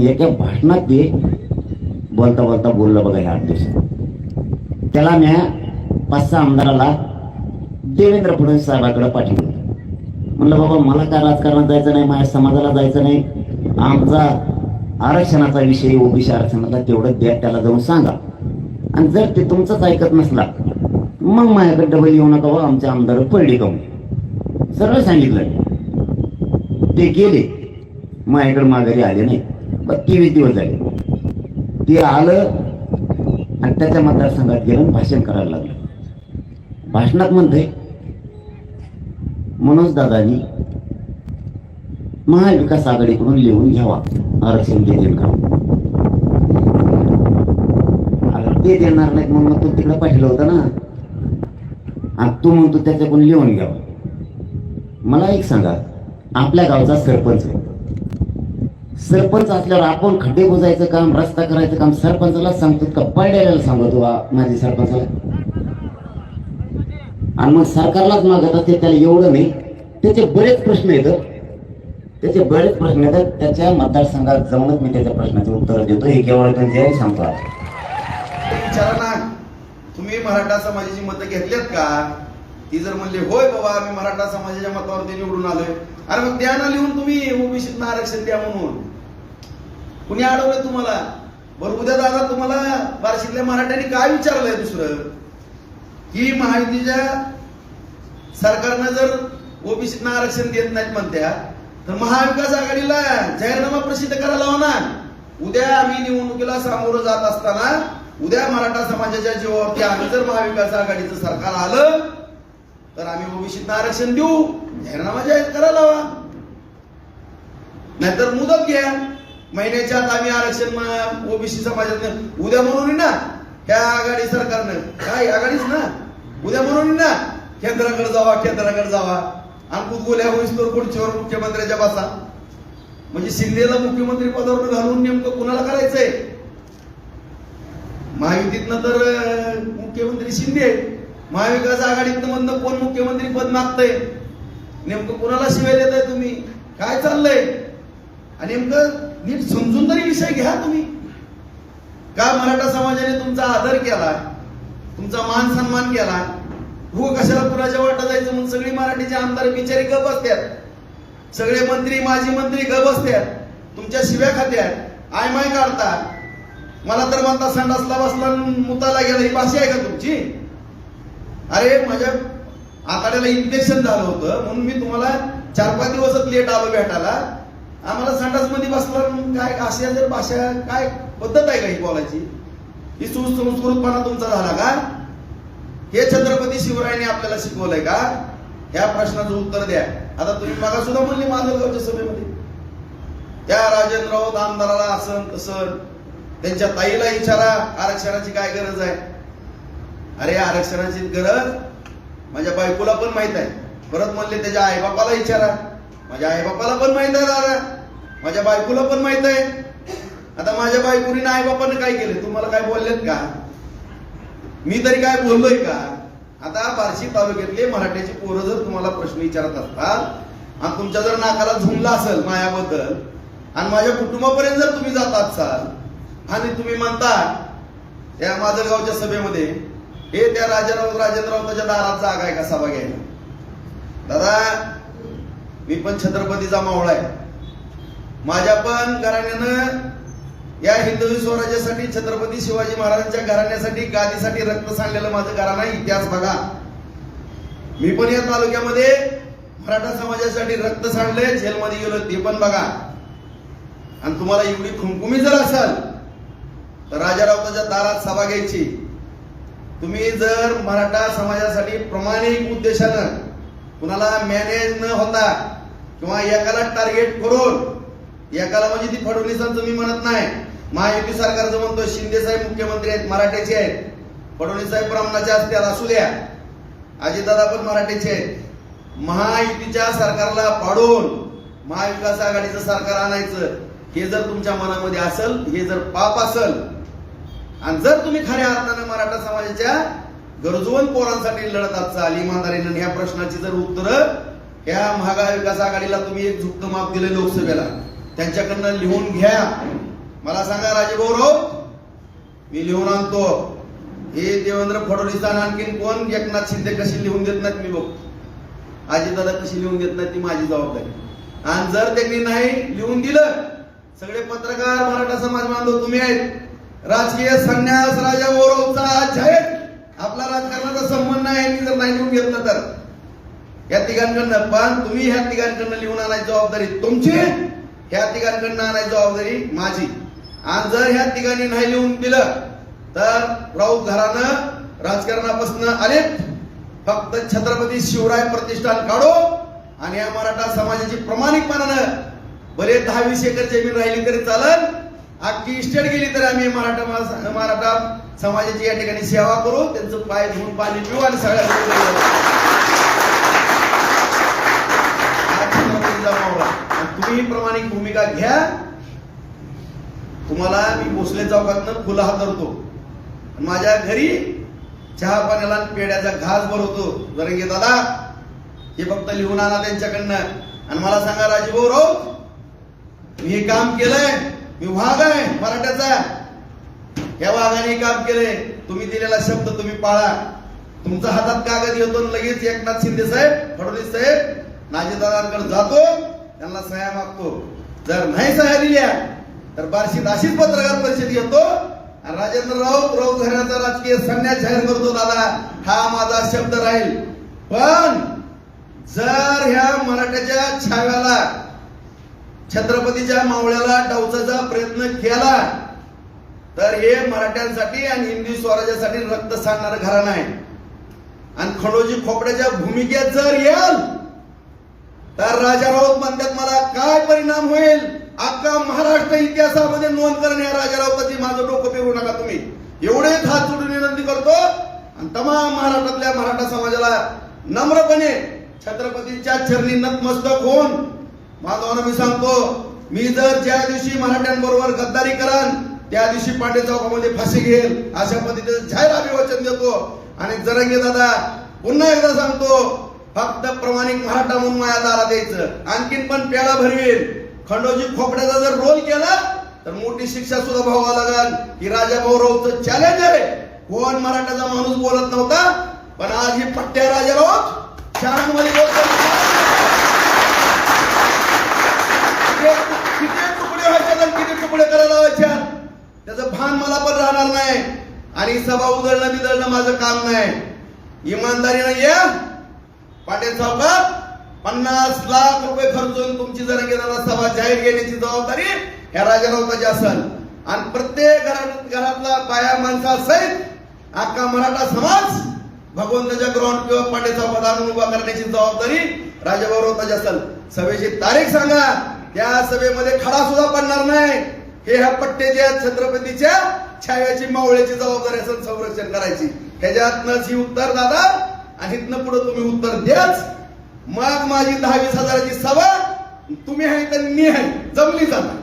म्हणजे पण एका भाषणात ते बोलता बोलता बोललं बघा ह्या आठ दिवसात त्याला म्या पाच सहा आमदाराला देवेंद्र फडणवीस साहेबाकडे पाठवलं म्हणलं बाबा मला काय राजकारणात जायचं नाही माझ्या समाजाला जायचं नाही. आमचा आरक्षणाचा विषय ओबीसी आरक्षणाला तेवढं द्या त्याला जाऊन सांगा. आणि जर ते तुमचंच ऐकत नसला मग माझ्याकडे डबल येऊ नका आमचे आमदार पडले का हो? सरळ सांगितलं. ते गेले. माझ्याकडे माघारी आले नाही. तेवीस दिवस झाले. ते आलं आणि त्याच्या मतदारसंघात गेलं भाषण करायला लागलं. भाषणात म्हणते मनोज दादानी महाविकास आघाडीकडून लिहून घ्यावा आरक्षण देतील का? ते देणार नाहीत म्हणून तो तिकडे पाठवलं होता ना. आणि तू म्हणतो त्याच्याकडून लिहून घ्यावा. मला एक सांगा आपल्या गावचा सरपंच आहे. सरपंच असल्यावर आपण खड्डे बुजायचं काम रस्ता करायचं काम सरपंचाला सांगतो का पडलेल्याला सांगतो माझी सरपंचाला. आणि मग सरकारलाच मागतात ते त्याला एवढं नाही. त्याचे बरेच प्रश्न येतात. त्याचे बरेच प्रश्न येतात. त्याच्या मतदारसंघात जाऊनच मी त्याच्या प्रश्नाचे उत्तर देतो. हे केवळ त्यांचे म्हणजे सांगतो विचारा ना तुम्ही मराठा समाजाची मतं घेतलीत का? ती जर म्हणले होय बाबा आम्ही मराठा समाजाच्या मतावरती निवडून आलोय. अरे मग द्या ना लिहून तुम्ही ओबीसीत आरक्षण द्या म्हणून. कुणी अडवलं तुम्हाला? बरं उद्या दादा तुम्हाला बार्शीतल्या मराठ्यांनी काय विचारलंय दुसरं? की महायुतीच्या सरकारनं जर ओबीसीना आरक्षण देत नाहीत म्हणत्या तर महाविकास आघाडीला जाहीरनामा प्रसिद्ध करायला लावा ना उद्या आम्ही निवडणुकीला सामोरं जात असताना उद्या मराठा समाजाच्या जीवावरती आम्ही जर महाविकास आघाडीचं सरकार आलं तर आम्ही ओबीसीतनं आरक्षण देऊ. जाहीरनामा जाहीर करायला लावा नाहीतर मुदत घ्या. महिन्याच्या आत आम्ही आरक्षण ओबीसी समाजात उद्या म्हणून ना ह्या आघाडी सरकारनं काय आघाडीच ना? उद्या म्हणून ना केंद्राकडे जावा केंद्राकडे जावा. आणि कुदगोल्या होईस तर खुर्चीवर मुख्यमंत्र्याच्या बसा. म्हणजे शिंदेला मुख्यमंत्री पदावर घालून नेमकं कुणाला करायचंय? महायुतीतनं तर मुख्यमंत्री शिंदे महाविकास आघाडीतनं म्हणणं कोण मुख्यमंत्री पद मागतंय? नेमकं कुणाला शिवाय देताय तुम्ही? काय चाललंय? आणि नेमकं नीट समजून तरी विषय घ्या तुम्ही. का मराठा समाजाने तुमचा आदर केला तुमचा मान सन्मान केला हो कशाला कुणाच्या वाटा जायचं म्हणून सगळी मराठीचे आमदार बिचारे गप बसतात. सगळे मंत्री माजी मंत्री गप बसतात. तुमच्या शिव्या खात्यात. आय माय काढतात. मला तर म्हणता संडासला बसला मुताला गेला. ही भाषा आहे का तुमची? अरे माझ्या आताड्याला इन्फेक्शन झालं होतं. म्हणून मी तुम्हाला चार पाच दिवसच लेट आलो भेटायला. आम्हाला संडासमध्ये बसला काय अशा जर भाषा काय पद्धत आहे का ही बोलायची? ही सुसंस्कृतपणा तुमचा झाला का? हे छत्रपती शिवरायांनी आपल्याला शिकवलंय का? ह्या प्रश्नाचं उत्तर द्या. आता तुम्ही मागा सुद्धा म्हणले माजलगावच्या सभेमध्ये. त्या राजेंद्र राऊत आमदाराला असं तसं त्यांच्या ताईला विचारा आरक्षणाची काय गरज आहे? अरे आरक्षणाची गरज? माझ्या बायकोला पण माहीत आहे. परत म्हणले त्याच्या आईबापाला विचारा माझ्या आईबापाला पण माहीत आहे दादा. माझ्या बायकोला पण माहीत आहे. आता माझ्या बायकोनीनं आईबापानं काय केलं? तुम्हाला काय बोललेत का? मी तरी काय बोललोय का? आता बार्शी तालुक्यातले मराठ्याची पोरं जर तुम्हाला प्रश्न विचारत असतात आणि तुमच्या जर नाकाला झुमला असेल मायाबद्दल आणि माझ्या कुटुंबापर्यंत जर तुम्ही जात असाल आणि तुम्ही म्हणता त्या माजलगावच्या सभेमध्ये हे त्या राजाराव राजेंद्र राऊताच्या दारात जागा आहे का सभा घ्यायला? दादा मी पण छत्रपतीचा मावळा आहे. माझ्या पण घराण्यानं या हिंदवी स्वराज्यासाठी छत्रपती शिवाजी महाराजांच्या घराण्यासाठी गादीसाठी रक्त सांडलेलं माझं घराणं आहे. इतिहास बघा. मी पण या तालुक्यामध्ये मराठा समाजासाठी रक्त सांडले जेलमध्ये गेलो ते पण बघा. आणि तुम्हाला एवढी खुमखुमी जर असाल तर राजा राऊताच्या दारात सभा घ्यायची. तुम्ही जर मराठा समाजासाठी प्रामाणिक उद्देशानं कुणाला मॅनेज न होता किंवा एकाला टार्गेट करून एकाला म्हणजे ती फडणवीसांचं मी म्हणत नाही. महायुती सरकारचं म्हणतो शिंदे साहेब मुख्यमंत्री आहेत मराठ्याचे आहेत. फडणवीस साहेब ब्राह्मणाचे असतील असू द्या. अजितदादा पण मराठ्याचे आहेत. महायुतीच्या सरकारला पाडून महाविकास आघाडीचं सरकार आणायचं हे जर तुमच्या मनामध्ये असेल हे जर पाप असेल आणि जर तुम्ही खऱ्या अर्थानं मराठा समाजाच्या गरजवंत पोरांसाठी लढत असाल इमानदारीनं ह्या प्रश्नाची जर उत्तरं ह्या महाविकास आघाडीला तुम्ही एक झुकतं माप दिले लोकसभेला. त्यांच्याकडनं लिहून घ्या. मला सांगा राजेभाऊ राऊत मी लिहून आणतो. हे देवेंद्र फडणवीस आणि आणखीन कोण एकनाथ शिंदे कशी लिहून देत नाहीत मी बघ. आजी दादा कशी लिहून देत नाहीत ती माझी जबाबदारी. आणि जर त्यांनी नाही लिहून दिलं सगळे पत्रकार मराठा समाज बांधव तुम्ही आहेत. राजकीय संन्यास राजा ओरवचा जाहीर आपला राजकारणाचा संबंध नाही जर नाही लिहून घेतलं तर. या तिघांकडनं पण तुम्ही ह्या तिघांकडनं लिहून आणायची जबाबदारी तुमची ह्या तिघांकडनं आणायची जबाबदारी माझी. आणि जर ह्या तिघांनी नाही लिहून दिलं तर राऊत घरानं राजकारणापासून आलेत. फक्त छत्रपती शिवराय प्रतिष्ठान काढो आणि या मराठा समाजाची प्रामाणिकपणानं भले दहावीस एकर जमीन राहिली तरी चालत अख्खी इस्टेट गेली तरी आम्ही मराठा मराठा समाजाची या ठिकाणी सेवा करू त्यांचं पाय धुवून पाणी पिऊ आणि सगळ्या गोष्टी करू. हा छत्रपतीचा मावळा. आणि तुम्ही प्रामाणिक भूमिका घ्या. तुम्हाला मी भोसले चौकातनं खुला हातरतो. माझ्या घरी चहा पाण्याला पेड्याचा घास भरवतो. जरंगे दादा हे फक्त लिहून आणा त्यांच्याकडनं. आणि मला सांगा राजीभाऊ राऊत मी हे काम केलंय. मी वाघ आहे मराठ्याचा. या वाघाने हे काम केलंय. तुम्ही दिलेला शब्द तुम्ही पाळा. तुमच्या हातात कागद येतो लगेच एकनाथ शिंदे साहेब फडणवीस साहेब नाजीदादांकडे जातो त्यांना सह्या मागतो. जर नाही सह्या दिल्या तर बार्शीत अशीच पत्रकार परिषद घेतो. आणि राजेंद्र राऊत घराचा राजकीय संन्यास जाहीर करतो दादा हा माझा शब्द राहील. पण जर ह्या मराठ्याच्या छाव्याला छत्रपतीच्या मावळ्याला डावचा प्रयत्न केला तर हे मराठ्यांसाठी आणि हिंदू स्वराज्यासाठी रक्त सांगणारं घराणं आहे. आणि खडोजी खोपड्याच्या भूमिकेत जर येल तर राजा राऊत म्हणतात मला काय परिणाम होईल? अख्खा महाराष्ट्र इतिहासामध्ये नोंद करणे या राजा राऊताची माझं डोकं पेरू नका तुम्ही. एवढेच हात जोडून विनंती करतो. आणि तमाम महाराष्ट्रातल्या मराठा समाजाला नम्रपणे छत्रपतीच्या चरणी नतमस्तक होऊन बांधवांना मी सांगतो मी जर ज्या दिवशी मराठ्यांबरोबर गद्दारी करान त्या दिवशी पांडे चौकामध्ये फाशी घेईल. अशा पद्धतीचं जाहीर अभिवाचन देतो. आणि जरंगे दादा पुन्हा एकदा सांगतो फक्त प्रमाणिक मराठा म्हणून माया दारा द्यायचं आणखीन पण पेळा भरवेल खंडोजी खोपड्याचा जर रोल केला तर मोठी शिक्षा सुद्धा भोगावं लागल. ही राजा भाऊरावचं चॅलेंज आहे. कोण मराठाचा माणूस बोलत नव्हता पण आज ही पट्ट्या राजा राऊत शहरांमध्ये बोलतात किती तुकडे किती तुकडे करायला लावायच्या त्याचं भान मला पण राहणार नाही. आणि सभा उधळणं बिदळणं माझं काम नाही. इमानदारीनं या. पाटील सावकार पन्नास लाख रुपये खर्चून तुमची जर गेला सभा जाहीर घेण्याची जबाबदारी ह्या राजारावताची असेल. आणि प्रत्येक घरात घरातला बाया माणसासहित अख्खा मराठा समाज भगवंताच्या ग्राउंड किंवा पाटील चौकात आणून उभा करण्याची जबाबदारी राजाभाऊ असेल. सभेची तारीख सांगा. त्या सभेमध्ये खडा सुद्धा पडणार नाही. हे ह्या पट्ट्याच्या छत्रपतीच्या छायाची मावळ्याची जबाबदारी असेल संरक्षण करायची. ह्याच्यातनंच ही उत्तर दादा आणि इथनं पुढे तुम्ही उत्तर द्याच. मग माझी दहा वीस हजाराची सभा तुम्ही आहे तर मी आहे. जमली जाणार